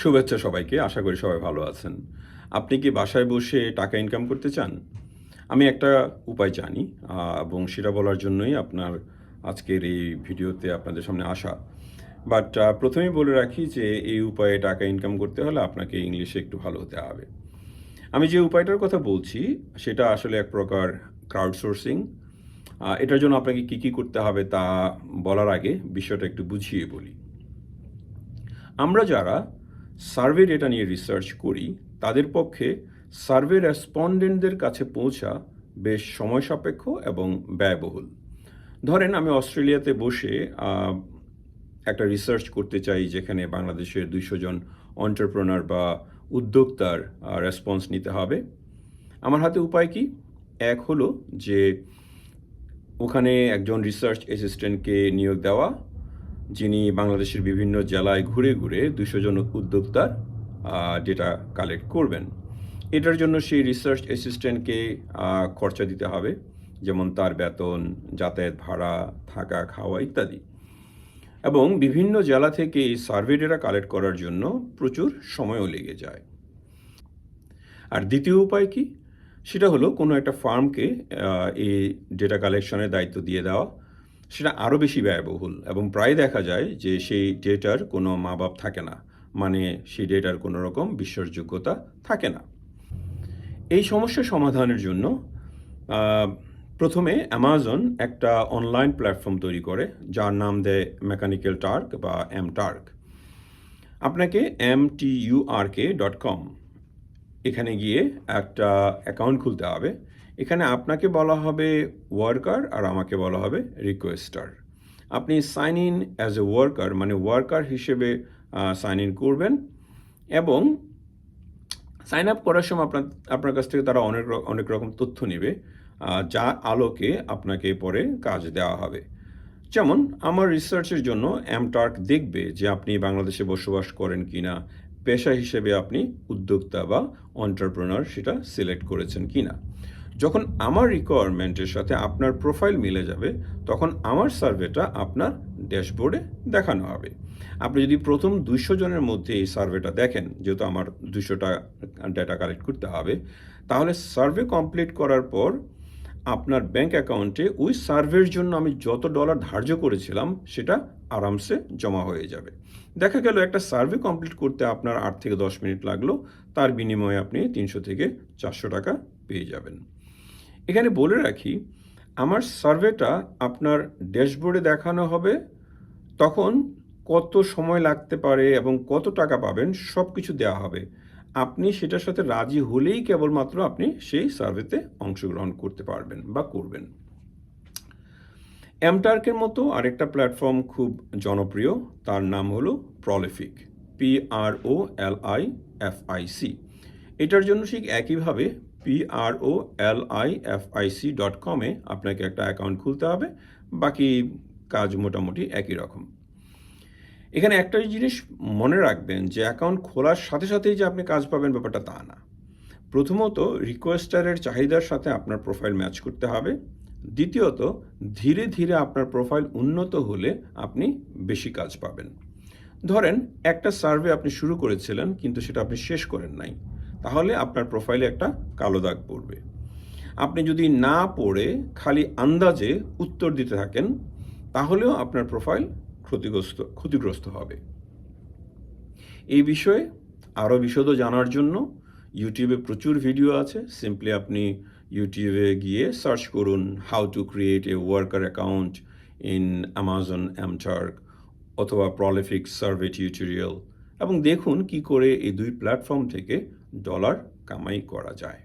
শুভেচ্ছা সবাইকে, আশা করি সবাই ভালো আছেন। আপনি কি বাসায় বসে টাকা ইনকাম করতে চান? আমি একটা উপায় জানি এবং সেটা বলার জন্যই আপনার আজকের এই ভিডিওতে আপনাদের সামনে আসা। বাট প্রথমেই বলে রাখি যে, এই উপায়ে টাকা ইনকাম করতে হলে আপনাকে ইংলিশে একটু ভালো হতে হবে। আমি যে উপায়টার কথা বলছি, সেটা আসলে এক প্রকার ক্রাউড সোর্সিং এটার জন্য আপনাকে কী কী করতে হবে তা বলার আগে বিষয়টা একটু বুঝিয়ে বলি। আমরা যারা সার্ভে ডেটা নিয়ে রিসার্চ করি, তাদের পক্ষে সার্ভে রেসপন্ডেন্টদের কাছে পৌঁছা বেশ সময় সাপেক্ষ এবং ব্যয়বহুল। ধরেন আমি অস্ট্রেলিয়াতে বসে একটা রিসার্চ করতে চাই যেখানে বাংলাদেশের দুইশো জন অন্টারপ্রনার বা উদ্যোক্তার রেসপন্স নিতে হবে। আমার হাতে উপায় কি? এক হলো যে ওখানে একজন রিসার্চ অ্যাসিস্ট্যান্টকে নিয়োগ দেওয়া যিনি বাংলাদেশের বিভিন্ন জেলায় ঘুরে ঘুরে দুশো জন উদ্যোক্তার ডেটা কালেক্ট করবেন। এটার জন্য সেই রিসার্চ অ্যাসিস্ট্যান্টকে খরচা দিতে হবে, যেমন তার বেতন, যাতায়াত ভাড়া, থাকা, খাওয়া ইত্যাদি। এবং বিভিন্ন জেলা থেকে এই সার্ভে ডেটা কালেক্ট করার জন্য প্রচুর সময়ও লেগে যায়। আর দ্বিতীয় উপায় কি? সেটা হলো কোনো একটা ফার্মকে এই ডেটা কালেকশনের দায়িত্ব দিয়ে দেওয়া। সেটা আরও বেশি ব্যয়বহুল এবং প্রায় দেখা যায় যে সেই ডেটার কোনো মা বাপ থাকে না। মানে সেই ডেটার কোনো রকম বিশ্বাসযোগ্যতা থাকে না। এই সমস্যা সমাধানের জন্য প্রথমে অ্যামাজন একটা অনলাইন প্ল্যাটফর্ম তৈরি করে, যার নাম দেয় মেকানিক্যাল টার্ক বা এম টার্ক আপনাকে M T U R K dot com এখানে গিয়ে একটা অ্যাকাউন্ট খুলতে হবে। এখানে আপনাকে বলা হবে ওয়ার্কার আর আমাকে বলা হবে রিকোয়েস্টার আপনি sign in as a worker মানে ওয়ার্কার হিসেবে সাইন ইন করবেন এবং সাইন আপ করার সময় আপনার আপনার কাছ থেকে তারা অনেক অনেক রকম তথ্য নেবে যার আলোকে আপনাকে পরে কাজ দেওয়া হবে। যেমন, আমার রিসার্চের জন্য এমটার্ক দেখবে যে আপনি বাংলাদেশে বসবাস করেন কি না পেশা হিসেবে আপনি উদ্যোক্তা বা অন্টারপ্রেনার সেটা সিলেক্ট করেছেন কিনা। যখন আমার রিকোয়ারমেন্টের সাথে আপনার প্রোফাইল মিলে যাবে, তখন আমার সার্ভেটা আপনার ড্যাশবোর্ডে দেখানো হবে। আপনি যদি প্রথম দুইশো জনের মধ্যে এই সার্ভেটা দেখেন, যেহেতু আমার দুশোটা ডেটা কালেক্ট করতে হবে, তাহলে সার্ভে কমপ্লিট করার পর আপনার ব্যাংক অ্যাকাউন্টে ওই সার্ভের জন্য আমি যত ডলার ধার্য করেছিলাম, সেটা আরামসে জমা হয়ে যাবে। দেখা গেল একটা সার্ভে কমপ্লিট করতে আপনার আট থেকে দশ মিনিট লাগল, তার বিনিময়ে আপনি তিনশো থেকে চারশো টাকা পেয়ে যাবেন। এখানে বলে রাখি, আমার সার্ভেটা আপনার ড্যাশবোর্ডে দেখানো হবে, তখন কত সময় লাগতে পারে এবং কত টাকা পাবেন সব কিছু দেওয়া হবে। আপনি সেটার সাথে রাজি হলেই কেবলমাত্র আপনি সেই সার্ভেতে অংশগ্রহণ করতে পারবেন বা করবেন। এমটার্কের মতো আরেকটা প্ল্যাটফর্ম খুব জনপ্রিয়, তার নাম হলো Prolific P R O L I F I C এটার জন্য ঠিক একইভাবে P R O L I F I C dot কমে আপনাকে একটা অ্যাকাউন্ট খুলতে হবে। বাকি কাজ মোটামুটি একই রকম। এখানে একটা জিনিস মনে রাখবেন যে অ্যাকাউন্ট খোলার সাথে সাথেই যে আপনি কাজ পাবেন ব্যাপারটা তা না। প্রথমত রিকোয়েস্টারের চাহিদার সাথে আপনার প্রোফাইল ম্যাচ করতে হবে। দ্বিতীয়ত ধীরে ধীরে আপনার প্রোফাইল উন্নত হলে আপনি বেশি কাজ পাবেন। ধরেন একটা সার্ভে আপনি শুরু করেছিলেন কিন্তু সেটা আপনি শেষ করেন নাই। তাহলে আপনার প্রোফাইলে একটা কালো দাগ পড়বে। আপনি যদি না পড়ে খালি আন্দাজে উত্তর দিতে থাকেন, তাহলেও আপনার প্রোফাইল ক্ষতিগ্রস্ত ক্ষতিগ্রস্ত হবে। এই বিষয়ে আরও বিশদ জানার জন্য ইউটিউবে প্রচুর ভিডিও আছে। সিম্পলি আপনি ইউটিউবে গিয়ে সার্চ করুন how to create a worker account in Amazon MTurk অথবা প্রলিফিক সার্ভে টিউটোরিয়াল এবং দেখুন কি করে এই দুই প্ল্যাটফর্ম থেকে ডলার কামাই করা যায়।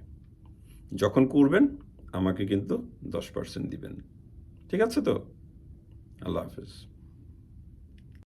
যখন করবেন, আমাকে কিন্তু দশ পার্সেন্ট দিবেন। ঠিক আছে তো? আল্লাহ হাফিজ।